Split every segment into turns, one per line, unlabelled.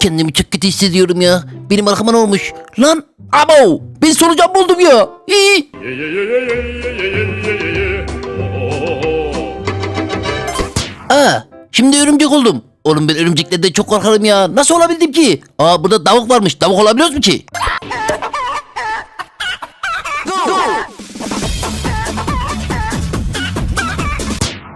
Kendimi çok kötü hissediyorum ya. Benim arkama ne olmuş? Lan abo ben solucan buldum ya. İyi. Aa şimdi örümcek oldum. Oğlum ben örümceklerden çok korkarım ya. Nasıl olabildim ki? Aa burada tavuk varmış. Tavuk olabiliyoruz mu ki?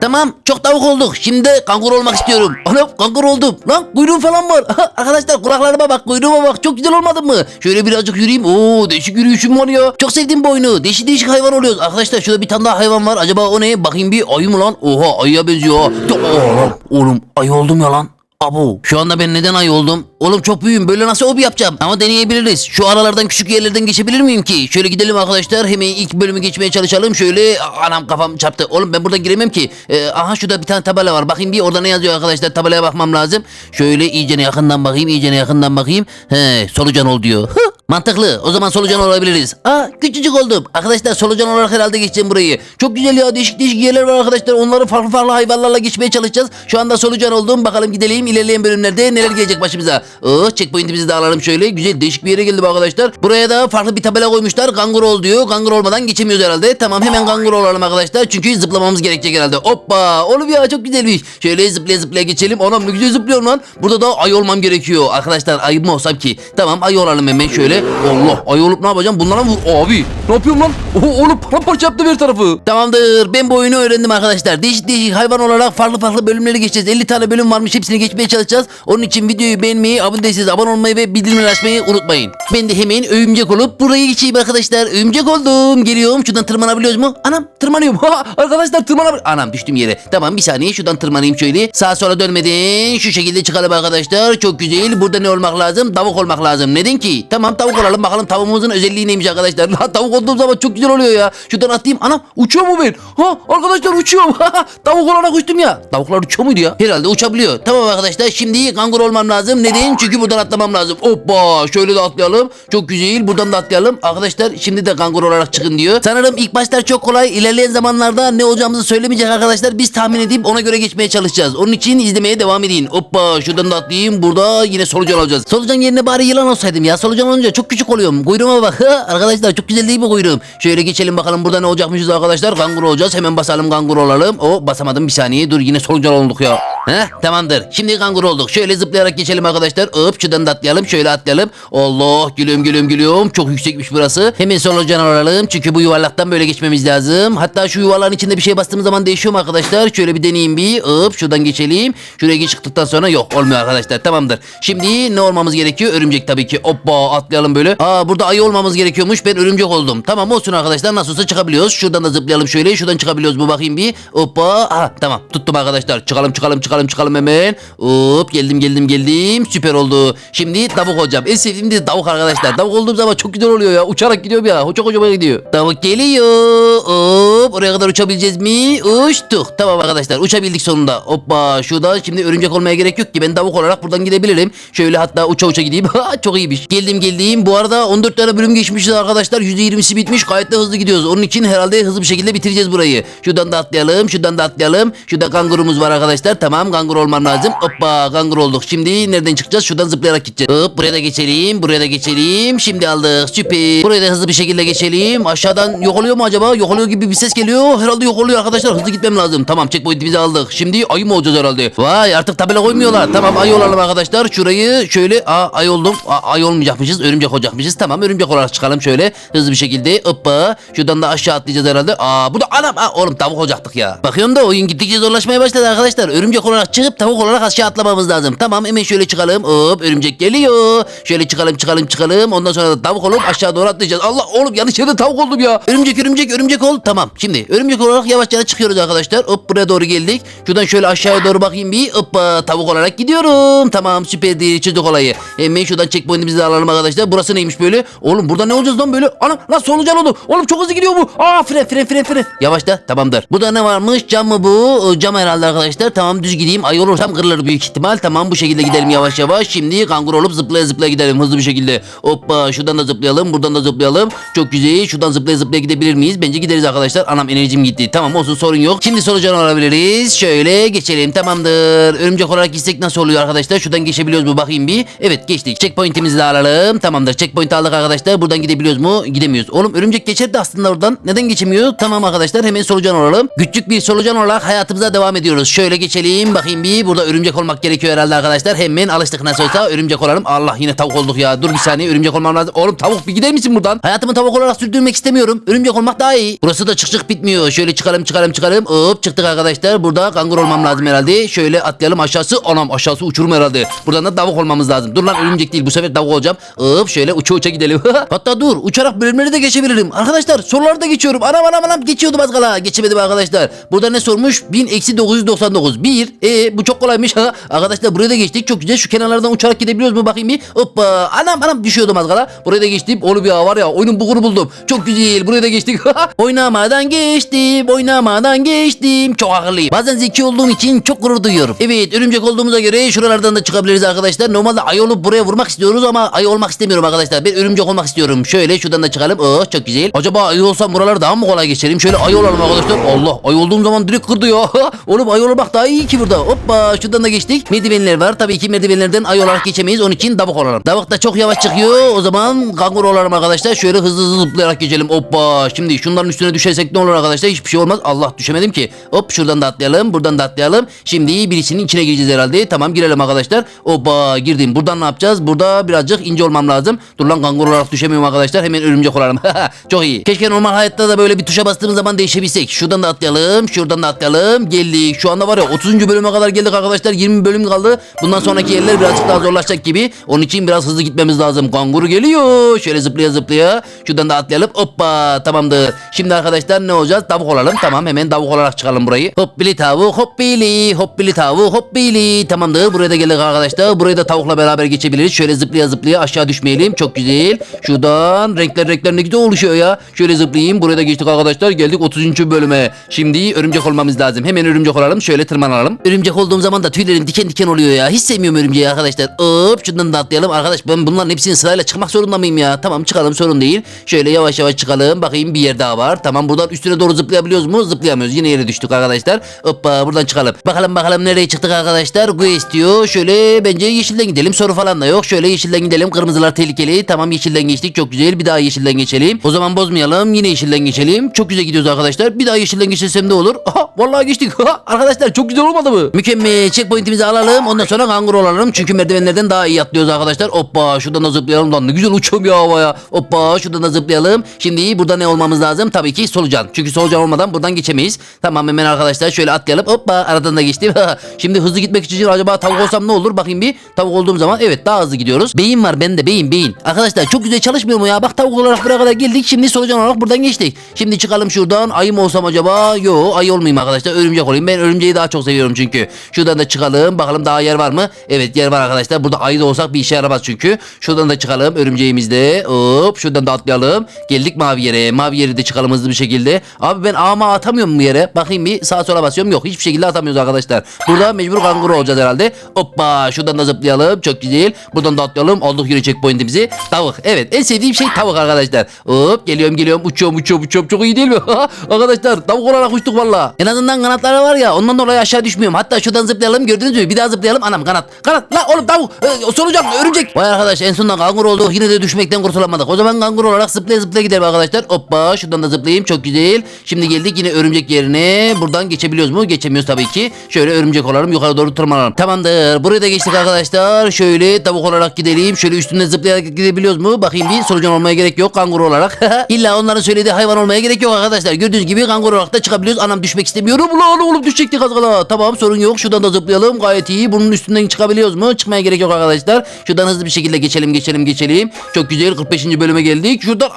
Tamam çok tavuk olduk. Şimdi kangur olmak istiyorum. Anam kangur oldum. Lan kuyruğum falan var. Arkadaşlar kulaklarıma bak kuyruğuma bak. Çok güzel olmadı mı? Şöyle birazcık yürüyeyim. Oo değişik yürüyüşüm var ya. Çok sevdim bu oyunu. Değişik değişik hayvan oluyoruz. Arkadaşlar şurada bir tane daha hayvan var. Acaba o ne? Bakayım bir ayı mı lan? Oha ayıya benziyor. ha. Oha, oğlum ayı oldum ya lan. Abo. Şu anda ben neden ayı oldum? Oğlum çok büyüğüm. Böyle nasıl hobi yapacağım? Ama deneyebiliriz. Şu aralardan küçük yerlerden geçebilir miyim ki? Şöyle gidelim arkadaşlar. Hemen ilk bölümü geçmeye çalışalım. Şöyle anam kafam çarptı. Oğlum ben burada giremem ki. Ee, aha şurada bir tane tabela var. Bakayım bir orada ne yazıyor arkadaşlar. Tabelaya bakmam lazım. Şöyle iyicene yakından bakayım. iyicene yakından bakayım. He solucan ol diyor. Mantıklı. O zaman solucan olabiliriz. Aa küçücük oldum. Arkadaşlar solucan olarak herhalde geçeceğim burayı. Çok güzel ya. Değişik değişik yerler var arkadaşlar. Onları farklı farklı hayvanlarla geçmeye çalışacağız. Şu anda solucan oldum. Bakalım gidelim ilerleyen bölümlerde neler gelecek başımıza. Oh checkpoint'imizi de alalım şöyle. Güzel değişik bir yere geldim arkadaşlar. Buraya da farklı bir tabela koymuşlar. Kangur ol diyor. Kangur olmadan geçemiyoruz herhalde. Tamam hemen kangur olalım arkadaşlar. Çünkü zıplamamız gerekecek herhalde. Hoppa. Oğlum ya çok güzelmiş. Şöyle zıplaya zıplaya geçelim. Anam ne güzel zıplıyorum lan. Burada da ay olmam gerekiyor. Arkadaşlar ayı mı olsam ki? Tamam ay olalım hemen şöyle. Allah ay olup ne yapacağım? Bunlara vur. Abi ne yapıyorum lan? Oho, oğlum paramparça yaptım her tarafı. Tamamdır. Ben bu oyunu öğrendim arkadaşlar. Değişik değişik hayvan olarak farklı farklı bölümleri geçeceğiz. 50 tane bölüm varmış. Hepsini geçmeye çalışacağız. Onun için videoyu beğenmeyi, abone değilseniz abone olmayı ve bildirimleri açmayı unutmayın. Ben de hemen övümcek olup buraya geçeyim arkadaşlar. Övümcek oldum. Geliyorum. Şuradan tırmanabiliyoruz mu? Anam tırmanıyorum. Arkadaşlar tırmanabiliyorum. Anam düştüm yere. Tamam bir saniye şuradan tırmanayım şöyle. Sağa sola dönmeden şu şekilde çıkalım arkadaşlar. Çok güzel. Burada ne olmak lazım? Tavuk olmak lazım. Neden ki? Tamam tavuk olalım. Bakalım tavuğumuzun özelliği neymiş arkadaşlar. La, tavuk olduğum zaman çok güzel oluyor ya. Şuradan atlayayım. Anam uçuyor mu ben? Ha arkadaşlar uçuyorum. tavuk olarak uçtum ya. Tavuklar uçuyor muydu ya? Herhalde uçabiliyor. Tamam arkadaşlar şimdi kangur olmam lazım. Neden? Çünkü buradan atlamam lazım. Hoppa şöyle de atlayalım. Çok güzel. Buradan da atlayalım. Arkadaşlar şimdi de kangur olarak çıkın diyor. Sanırım ilk başlar çok kolay. İlerleyen zamanlarda ne olacağımızı söylemeyecek arkadaşlar. Biz tahmin edip ona göre geçmeye çalışacağız. Onun için izlemeye devam edin. Hoppa şuradan da atlayayım. Burada yine solucan olacağız. Solucan yerine bari yılan olsaydım ya. Solucan olunca çok küçük oluyorum. Kuyruğuma bak. arkadaşlar çok güzel değil mi kuyruğum? Şöyle geçelim bakalım burada ne olacakmışız arkadaşlar. Kangur olacağız. Hemen basalım kangur olalım. O basamadım bir saniye. Dur yine solucan olduk ya. Heh tamamdır. Şimdi kangur olduk. Şöyle zıplayarak geçelim arkadaşlar. Hop şuradan da atlayalım. Şöyle atlayalım. Allah gülüyorum gülüyorum gülüyorum. Çok yüksekmiş burası. Hemen solucan olalım. Çünkü bu yuvarlaktan böyle geçmemiz lazım. Hatta şu yuvarlağın içinde bir şey bastığımız zaman değişiyor mu arkadaşlar? Şöyle bir deneyeyim bir. Hop şuradan geçelim. Şuraya çıktıktan sonra yok olmuyor arkadaşlar. Tamamdır. Şimdi ne olmamız gerekiyor? Örümcek tabii ki. Hoppa atlayalım böyle. Aa burada ayı olmamız gerekiyormuş. Ben örümcek oldum. Tamam olsun arkadaşlar. Nasıl olsa çıkabiliyoruz. Şuradan da zıplayalım şöyle. Şuradan çıkabiliyoruz mu bakayım bir. Hoppa. Aha tamam. Tuttum arkadaşlar. Çıkalım çıkalım çıkalım çıkalım hemen. Hop geldim geldim geldim. Süper oldu. Şimdi tavuk olacağım. En sevdiğim de tavuk arkadaşlar. Tavuk olduğum zaman çok güzel oluyor ya. Uçarak gidiyorum ya. Çok hoşuma gidiyor. Tavuk geliyor. Hop oraya kadar uçabileceğiz mi? Uçtuk. Tamam arkadaşlar uçabildik sonunda. Hoppa şurada şimdi örümcek olmaya gerek yok ki. Ben tavuk olarak buradan gidebilirim. Şöyle hatta uça uça gideyim. çok iyiymiş. Geldim geldim. Bu arada 14 tane bölüm geçmişiz arkadaşlar. %20'si bitmiş. Gayet de hızlı gidiyoruz. Onun için herhalde hızlı bir şekilde bitireceğiz burayı. Şuradan da atlayalım. Şuradan da atlayalım. Şurada kangurumuz var arkadaşlar. Tamam kangur olmam lazım. Hoppa kangur olduk. Şimdi nereden çıkacağız? Şuradan zıplayarak gideceğiz. Hop buraya da geçelim. Buraya da geçelim. Şimdi aldık. Süper. Buraya da hızlı bir şekilde geçelim. Aşağıdan yok oluyor mu acaba? Yok oluyor gibi bir ses geliyor. Herhalde yok oluyor arkadaşlar. Hızlı gitmem lazım. Tamam checkpoint'imizi aldık. Şimdi ayı mı olacağız herhalde? Vay artık tabela koymuyorlar. Tamam ayı olalım arkadaşlar. Şurayı şöyle aa, ay oldum. Aa, ay olmayacakmışız. Örümcek olacakmışız. Tamam örümcek olarak çıkalım şöyle. Hızlı bir şekilde. Hoppa. Şuradan da aşağı atlayacağız herhalde. Aa bu da anam. Aa, oğlum tavuk olacaktık ya. Bakıyorum da oyun gittikçe zorlaşmaya başladı arkadaşlar. Örümcek olarak çıkıp tavuk olarak aşağı atlamamız lazım. Tamam hemen şöyle çıkalım. Hop örümcek geliyor. Şöyle çıkalım çıkalım çıkalım. Ondan sonra da tavuk olup aşağı doğru atlayacağız. Allah oğlum yanlış yerde tavuk oldum ya. Örümcek örümcek örümcek ol. Tamam şimdi örümcek olarak yavaşça çıkıyoruz arkadaşlar. Hop buraya doğru geldik. Şuradan şöyle aşağıya doğru bakayım bir. Hoppa tavuk olarak gidiyorum. Tamam süperdi çocuk olayı. Hemen şuradan checkpoint'imizi alalım arkadaşlar. Burası neymiş böyle? Oğlum burada ne olacağız lan böyle? Ana lan solucan oldu. Oğlum çok hızlı gidiyor bu. Aa fren fren fren fren. Yavaşla tamamdır. Bu da ne varmış? Cam mı bu? Ee, Cam herhalde arkadaşlar. Tamam düz gideyim. Ay olursam kırılır büyük ihtimal. Tamam bu şekilde gidelim yavaş yavaş. Şimdi kangur olup zıplaya zıplaya gidelim hızlı bir şekilde. Hoppa şuradan da zıplayalım. Buradan da zıplayalım. Çok güzel. Şuradan zıplaya zıplaya gidebilir miyiz? Bence gideriz arkadaşlar. Anam enerjim gitti. Tamam olsun sorun yok. Şimdi solucan olabiliriz. Şöyle geçelim. Tamamdır. Örümcek olarak gitsek nasıl oluyor arkadaşlar? Şuradan geçebiliyoruz mu bakayım bir. Evet geçtik. Checkpoint'imizi de alalım. Tamamdır. Checkpoint aldık arkadaşlar. Buradan gidebiliyoruz mu? Gidemiyoruz. Oğlum örümcek geçerdi aslında oradan. Neden geçemiyor? Tamam arkadaşlar hemen solucan olalım. Küçük bir solucan olarak hayatımıza devam ediyoruz. Şöyle geçelim. Bakayım bir. Burada örümcek olmak gerekiyor herhalde arkadaşlar. Hemen alıştık nasıl olsa örümcek olalım. Allah yine tavuk olduk ya. Dur bir saniye örümcek olmam lazım. Oğlum tavuk bir gider misin buradan? Hayatımı tavuk olarak sürdürmek istemiyorum. Örümcek olmak daha iyi. Burası da çık çık bitmiyor. Şöyle çıkalım çıkalım çıkalım. Hop çıktık arkadaşlar. Burada kangur olmam lazım herhalde. Şöyle atlayalım aşağısı. Anam aşağısı uçurum herhalde. Buradan da tavuk olmamız lazım. Dur lan örümcek değil. Bu sefer tavuk olacağım. Hop şöyle uça uça gidelim. Hatta dur uçarak bölümleri de geçebilirim. Arkadaşlar soruları da geçiyorum. Anam anam anam geçiyordum az kala. Geçemedim arkadaşlar. Burada ne sormuş? 1000 eksi 999. 1. E bu çok kolaymış. Arkadaşlar buraya da geçtik. Çok güzel. Şu kenarlardan uçarak gidebiliyoruz mu? Bakayım bir. Hoppa. Anam anam düşüyordum az kala. Buraya da geçtim. Oğlum ya var ya oyunun bugunu buldum. Çok güzel. Buraya da geçtik. oynamadan geçtim. Oynamadan geçtim. Çok akıllıyım. Bazen zeki olduğum için çok gurur duyuyorum. Evet örümcek olduğumuza göre şuralardan da çıkabiliriz arkadaşlar. Normalde ayı olup buraya vurmak istiyoruz ama ayı olmak istemiyorum arkadaşlar. Ben örümcek olmak istiyorum. Şöyle şuradan da çıkalım. Oh çok güzel. Acaba ayı olsam buraları daha mı kolay geçerim? Şöyle ayı olalım arkadaşlar. Allah ayı olduğum zaman direkt kırdı ya. Oğlum ayı olmak daha iyi ki burada. Hoppa şuradan da geçtik. Merdivenler var. Tabii ki merdivenlerden ayı olarak geçemeyiz. Onun için davuk olalım. Davuk da çok yavaş çıkıyor. O zaman kangur olalım arkadaşlar. Şöyle hızlı hızlı zıplayarak geçelim. Hoppa. Şimdi şunların üstüne düşersek ne olur arkadaşlar? Hiçbir şey olmaz. Allah düşemedim ki. Hop şuradan da atlayalım. Buradan da atlayalım. Şimdi birisinin içine gireceğiz herhalde. Tamam girelim arkadaşlar. Hoppa girdim. Buradan ne yapacağız? Burada birazcık ince olmam lazım. Dur lan kangur olarak düşemiyorum arkadaşlar. Hemen örümcek olalım. çok iyi. Keşke normal hayatta da böyle bir tuşa bastığımız zaman değişebilsek. Şuradan da atlayalım. Şuradan da atlayalım. Geldik. Şu anda var ya 30. bölüme kadar geldik arkadaşlar. 20 bölüm kaldı. Bundan sonraki yerler birazcık daha zorlaşacak gibi. Onun için biraz hızlı gitmemiz lazım. Kanguru geliyor. Şöyle zıplaya zıplaya. Şuradan da atlayalım. Hoppa tamamdır. Şimdi arkadaşlar ne olacağız? Tavuk olalım. Tamam hemen tavuk olarak çıkalım burayı. Hoppili tavuk hoppili. Hoppili tavuk hoppili. Tamamdır. Buraya da geldik arkadaşlar. Burayı da tavukla beraber geçebiliriz. Şöyle zıplaya zıplaya aşağı düşmeyelim. Çok güzel. Şuradan renkler renkler ne güzel oluşuyor ya. Şöyle zıplayayım. Buraya da geçtik arkadaşlar. Geldik 30. bölüme. Şimdi örümcek olmamız lazım. Hemen örümcek olalım. Şöyle tırmanalım. Örümcek olduğum zaman da tüylerim diken diken oluyor ya. Hiç sevmiyorum örümceği arkadaşlar. Hop şuradan da atlayalım. Arkadaş ben bunların hepsini sırayla çıkmak zorunda mıyım ya? Tamam çıkalım sorun değil. Şöyle yavaş yavaş çıkalım. Bakayım bir yer daha var. Tamam buradan üstüne doğru zıplayabiliyoruz mu? Zıplayamıyoruz. Yine yere düştük arkadaşlar. Hoppa buradan çıkalım. Bakalım bakalım nereye çıktık arkadaşlar. Quest diyor. Şöyle bence yeşilden gidelim. Soru falan da yok. Şöyle yeşilden gidelim. Kırmızılar tehlikeli. Tamam yeşilden geçtik. Çok güzel. Bir daha yeşilden geçelim. O zaman bozmayalım. Yine yeşilden geçelim. Çok güzel gidiyoruz arkadaşlar. Bir daha yeşilden geçirsem ne olur? Aha vallahi geçtik. Arkadaşlar çok güzel olmadı mı? Mükemmel. Checkpoint'imizi alalım. Ondan sonra kanguru olalım. Çünkü merdivenlerden daha iyi atlıyoruz arkadaşlar. Hoppa şuradan da zıplayalım. Lan ne güzel uçuyorum ya havaya. Hoppa şuradan da zıplayalım. Şimdi burada ne olmamız lazım? Tabii ki solucan. Çünkü solucan olmadan buradan geçemeyiz. Tamam hemen arkadaşlar şöyle atlayalım. Hoppa aradan da geçtim. Şimdi hızlı gitmek için acaba tavuk olsam ne olur? Bakayım bir. Tavuk olduğum zaman evet daha hızlı gidiyoruz. Beyin var bende beyin beyin. Arkadaşlar çok güzel çalışmıyor mu ya? Bak tavuk olarak buraya kadar geldik. Şimdi solucan olarak buradan geçtik. Şimdi çıkalım şuradan. Ayı olsam acaba? Yo ayı olmayayım arkadaşlar. Örümcek olayım. Ben örümceği daha çok seviyorum çünkü. Şuradan da çıkalım. Bakalım daha yer var mı? Evet yer var arkadaşlar. Burada ayı da olsak bir işe yaramaz çünkü. Şuradan da çıkalım örümceğimizde. Hop şuradan da atlayalım. Geldik mavi yere. Mavi yere de çıkalım hızlı bir şekilde. Abi ben ağıma atamıyorum bu yere. Bakayım bir sağa sola basıyorum. Yok hiçbir şekilde atamıyoruz arkadaşlar. Burada mecbur kanguru olacağız herhalde. Hoppa şuradan da zıplayalım. Çok güzel. Buradan da atlayalım. Aldık yine checkpointimizi. Tavuk. Evet en sevdiğim şey tavuk arkadaşlar. Hop geliyorum geliyorum uçuyorum uçuyorum uçuyorum. Çok iyi değil mi? arkadaşlar tavuk olarak uçtuk valla. En azından kanatları var ya ondan dolayı aşağı düşmüyorum. Hatta şuradan zıplayalım gördünüz mü? Bir daha zıplayalım. Anam kanat. Kanat. La oğlum tavuk. Ee, solucan örümcek. Vay arkadaş en sonunda kanguru olduk. Yine de düşmekten kurtulamadık. O zaman kanguru olarak zıplaya zıplaya gidelim arkadaşlar. Hoppa şuradan da zıplayayım. Çok güzel. Şimdi geldik yine örümcek yerine. Buradan geçebiliyoruz mu? Geçemiyoruz tabii ki. Şöyle örümcek olalım. Yukarı doğru tırmanalım. Tamamdır. Buraya da geçtik arkadaşlar. Şöyle tavuk olarak gidelim. Şöyle üstünde zıplayarak gidebiliyoruz mu? Bakayım bir. Solucan olmaya gerek yok. Kanguru olarak. İlla onların söylediği hayvan olmaya gerek yok arkadaşlar. Gördüğünüz gibi kanguru olarak da çıkabiliyoruz. Anam düşmek istemiyorum. Ulan oğlum düşecektik az kala. Tamam sorun yok. Şuradan da zıplayalım. Gayet iyi. Bunun üstünden çıkabiliyoruz mu? Çıkmaya gerek yok arkadaşlar. Şuradan hızlı bir şekilde geçelim geçelim geçelim. Çok güzel 45. bölüme geldik. Şuradan...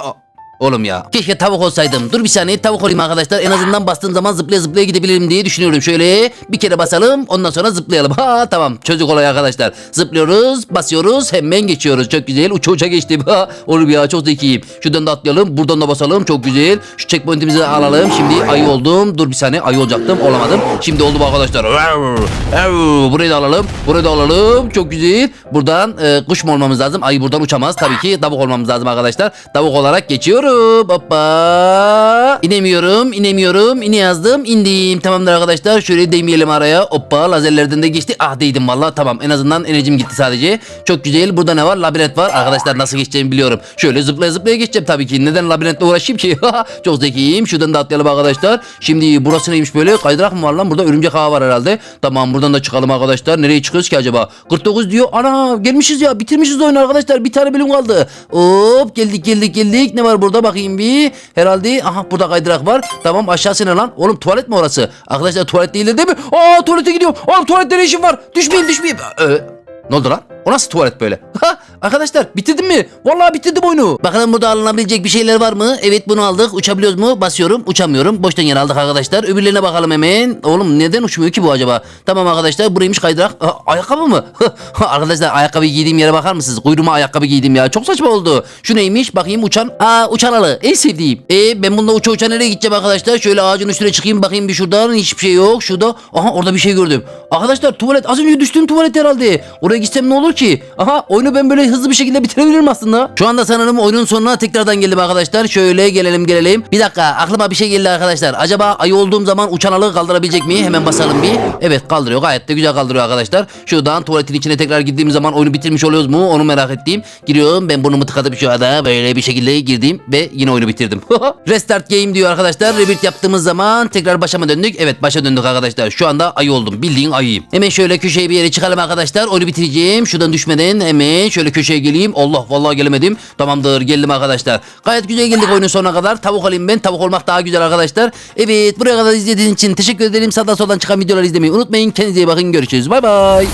Oğlum ya. Keşke tavuk olsaydım. Dur bir saniye tavuk olayım arkadaşlar. En azından bastığım zaman zıplaya zıplaya gidebilirim diye düşünüyorum. Şöyle bir kere basalım ondan sonra zıplayalım. Ha tamam çocuk olay arkadaşlar. Zıplıyoruz basıyoruz hemen geçiyoruz. Çok güzel uça uça geçtim. Ha oğlum ya çok zekiyim. Şuradan da atlayalım buradan da basalım. Çok güzel. Şu checkpointimizi alalım. Şimdi ayı oldum. Dur bir saniye ayı olacaktım. Olamadım. Şimdi oldum arkadaşlar. Burayı da alalım. Burayı da alalım. Çok güzel. Buradan e, kuş mu olmamız lazım? Ayı buradan uçamaz. Tabii ki tavuk olmamız lazım arkadaşlar. Tavuk olarak geçiyor. İniyorum. Hoppa. İnemiyorum. inemiyorum. İne yazdım. indim. Tamamdır arkadaşlar. Şöyle değmeyelim araya. Hoppa. Lazerlerden de geçti. Ah değdim valla. Tamam. En azından enerjim gitti sadece. Çok güzel. Burada ne var? Labirent var. Arkadaşlar nasıl geçeceğimi biliyorum. Şöyle zıplaya zıplaya geçeceğim tabii ki. Neden labirentle uğraşayım ki? Çok zekiyim. Şuradan da atlayalım arkadaşlar. Şimdi burası neymiş böyle? Kaydırak mı var lan? Burada örümcek ağı var herhalde. Tamam buradan da çıkalım arkadaşlar. Nereye çıkıyoruz ki acaba? 49 diyor. Ana gelmişiz ya. Bitirmişiz oyunu arkadaşlar. Bir tane bölüm kaldı. Hop geldik geldik geldik. Ne var burada bakayım bir. Herhalde aha burada kaydırak var. Tamam aşağısı ne lan? Oğlum tuvalet mi orası? Arkadaşlar tuvalet değildir değil mi? Aa tuvalete gidiyorum. Oğlum tuvalette ne işim var? Düşmeyeyim düşmeyeyim. Ee, ne oldu lan? O nasıl tuvalet böyle? Ha, arkadaşlar bitirdim mi? Vallahi bitirdim oyunu. Bakalım burada alınabilecek bir şeyler var mı? Evet bunu aldık. Uçabiliyoruz mu? Basıyorum. Uçamıyorum. Boştan yer aldık arkadaşlar. Öbürlerine bakalım hemen. Oğlum neden uçmuyor ki bu acaba? Tamam arkadaşlar buraymış kaydırak. Aa, ayakkabı mı? arkadaşlar ayakkabı giydiğim yere bakar mısınız? Kuyruğuma ayakkabı giydim ya. Çok saçma oldu. Şu neymiş? Bakayım uçan. Aa uçan alı. En sevdiğim. E ben bununla uça uça nereye gideceğim arkadaşlar? Şöyle ağacın üstüne çıkayım bakayım bir şuradan. Hiçbir şey yok. Şurada. Aha orada bir şey gördüm. Arkadaşlar tuvalet. Az önce düştüğüm tuvalet herhalde. Oraya gitsem ne olur ki? Aha oyunu ben böyle hızlı bir şekilde bitirebilirim aslında. Şu anda sanırım oyunun sonuna tekrardan geldim arkadaşlar. Şöyle gelelim gelelim. Bir dakika aklıma bir şey geldi arkadaşlar. Acaba ayı olduğum zaman uçan alı kaldırabilecek mi? Hemen basalım bir. Evet kaldırıyor. Gayet de güzel kaldırıyor arkadaşlar. Şuradan tuvaletin içine tekrar girdiğim zaman oyunu bitirmiş oluyoruz mu? Onu merak ettiğim. Giriyorum. Ben burnumu tıkadım şu anda. Böyle bir şekilde girdim ve yine oyunu bitirdim. Restart game diyor arkadaşlar. Reboot yaptığımız zaman tekrar başa mı döndük? Evet başa döndük arkadaşlar. Şu anda ayı oldum. Bildiğin ayıyım. Hemen şöyle köşeye bir yere çıkalım arkadaşlar. Oyunu bitireceğim. Şuradan düşmeden hemen şöyle köşeye geleyim. Allah vallahi gelemedim. Tamamdır geldim arkadaşlar. Gayet güzel geldik oyunun sonuna kadar. Tavuk olayım ben. Tavuk olmak daha güzel arkadaşlar. Evet buraya kadar izlediğiniz için teşekkür ederim. Sağdan soldan çıkan videoları izlemeyi unutmayın. Kendinize iyi bakın. Görüşürüz. Bay bay.